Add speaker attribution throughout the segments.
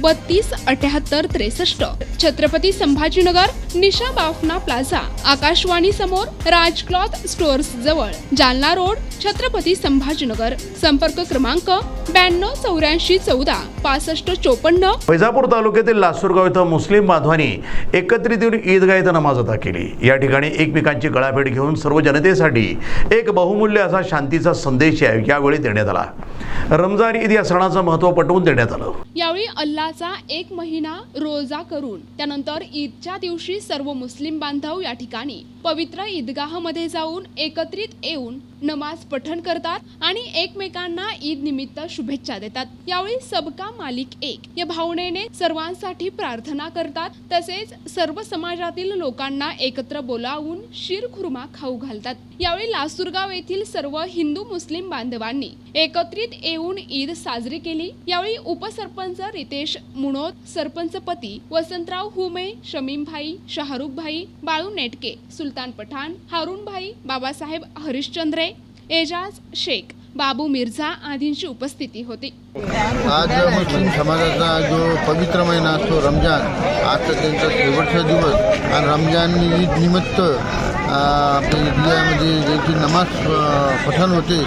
Speaker 1: बत्तीस अठ्याहत्तर त्रेसष्ट. छत्रपती संभाजीनगर निशा बाफना प्लाझा. आकाशवाणी समोर राज क्लॉथ स्टोअर्स जवळ. जालना रोड छत्रपती संभाजीनगर. संपर्क क्रमांक ब्याण्णव चौऱ्याऐंशी चौदा पासष्ट चोपन्न.
Speaker 2: वैजापूर तालुक्यातील लासूरगाव इथं मुस्लिम बांधवांनी एकत्रित येऊन ईदगाह इथं नमाज अदा केली. या ठिकाणी एकमेकांची गळाभेट घेऊन सर्व जनतेसाठी एक बहुमूल्य असा शांतीचा संदेश आहे यावेळी देण्यात आला. रमजान ईद या सणाचं महत्त्व पटवून देण्यात आलं.
Speaker 1: यावेळी अल्लाचा एक महिना रोजा करून त्यानंतर ईदच्या दिवशी सर्व मुस्लिम बांधव या ठिकाणी पवित्र ईदगाहमध्ये जाऊन एकत्रित येऊन नमाज पठण करतात आणि एकमेकांना ईद निमित्त शुभेच्छा देतात. यावेळी सबका मालिक एक या भावनेने सर्वांसाठी प्रार्थना करतात. तसेच सर्व समाजातील लोकांना एकत्र बोलावून शिरखुर्मा खाऊ घालतात. यावेळी लासूरगाव येथील सर्व हिंदू मुस्लिम बांधवांनी एकत्रित येऊन ईद साजरी केली. यावेळी उपसरपंच रितेश मुणोद सरपंच पती वसंतराव हुमे शमीम भाई शाहरुख भाई बाळू नेटके सुलतान पठाण हारून भाई बाबासाहेब हरिश्चंद्रे एजाज शेख बाबू मिर्झा आदींची उपस्थिती होती.
Speaker 3: आज मुस्लिम समाजाचा जो पवित्र महिना असतो रमजान आजचा त्यांचा शेवटचा दिवस आणि रमजान ईद निमित्त अ, आपल्या जे नमाज पठण होते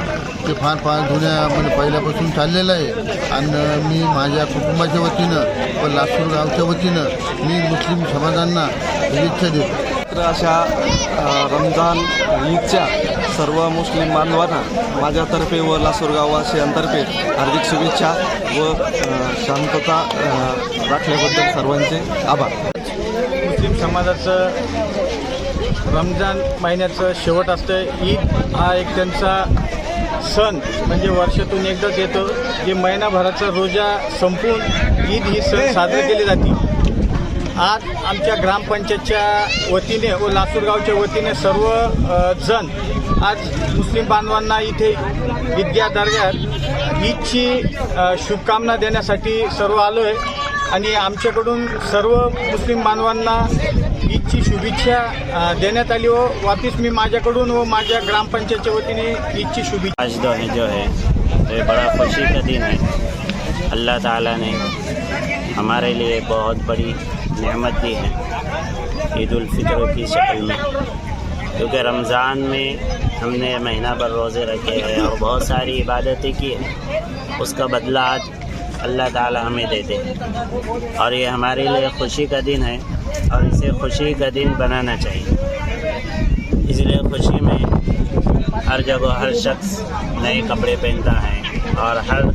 Speaker 3: ते फार फार जुन्या म्हणजे पहिल्यापासून चाललेलं आहे. आणि मी माझ्या कुटुंबाच्या वतीनं व लासूर गावच्या वतीनं मी मुस्लिम समाजांना शुभेच्छा देतो.
Speaker 4: तर अशा रमजान ईदच्या सर्व मुस्लिम बांधवांना माझ्यातर्फे व लासूरगाववासियांतर्फे हार्दिक शुभेच्छा व शांतता राखल्याबद्दल सर्वांचे आभार.
Speaker 5: मुस्लिम समाजाचं रमजान महिन्याचं शेवट असतं ईद हा एक त्यांचा सण म्हणजे वर्षातून एकदाच येतो. जे महिनाभराचा रोजा संपून ईद ही सण साजरी केली जाते. आज आमच्या ग्रामपंचायतच्या वतीने व लासूरगावच्या वतीने सर्व जण आज मुस्लिम बांधवांना इथे विद्या दर्ग्यात ईदची शुभकामना देण्यासाठी सर्व आलो आहे आणि आमच्याकडून सर्व मुस्लिम बांधवांना ईदची शुभेच्छा देण्यात आली व वापिस मी माझ्याकडून व माझ्या ग्रामपंचायतच्या वतीने ईदची शुभेच्छा.
Speaker 6: आज दो है जो है ये बड़ा खुशी का दिन है। अल्लाह ताला ने हमारे लिए बहुत बड़ी नेमत दी है ईद उल फितर की शक्ल में क्योंकि रमज़ान में हमने महीना भर रोज़े रखे हैं और बहुत सारी इबादतें की हैं उसका बदला आज अल्लाह ताला हमें देते हैं और ये हमारे लिए खुशी का दिन है और इसे खुशी का दिन बनाना चाहिए इसलिए खुशी में हर जगह हर शख्स नए कपड़े पहनता है और हर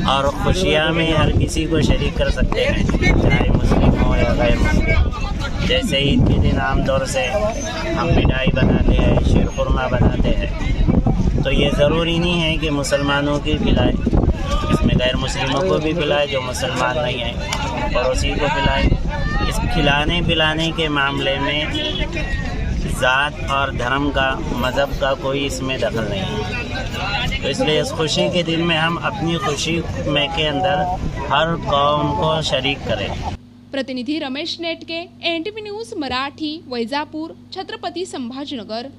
Speaker 6: घर में मिठाई है और खुशियाँ में हर किसी को शरीक कर सकते हैं चाहे मुस्लिम हो या गैर मुस्लिम जैसे ईद के दिन आमतौर से हम मिठाई बनाते हैं शीर खुरमा बनाते हैं तो ये ज़रूरी नहीं है कि मुसलमानों की खिलाए इसमें गैर मुस्लिमों को भी पिलाए जो मुसलमान नहीं है पड़ोसी को पिलाए इस खिलाने पिलाने के मामले में ज़ात और धर्म का मज़हब का कोई इसमें दखल नहीं है तो इसलिए इस खुशी के दिन में हम अपनी खुशी में के अंदर हर कौम को शरीक करें
Speaker 1: प्रतिनिधी Ramesh Netke N T news Marathi Vaijapur Chhatrapati Sambhajinagar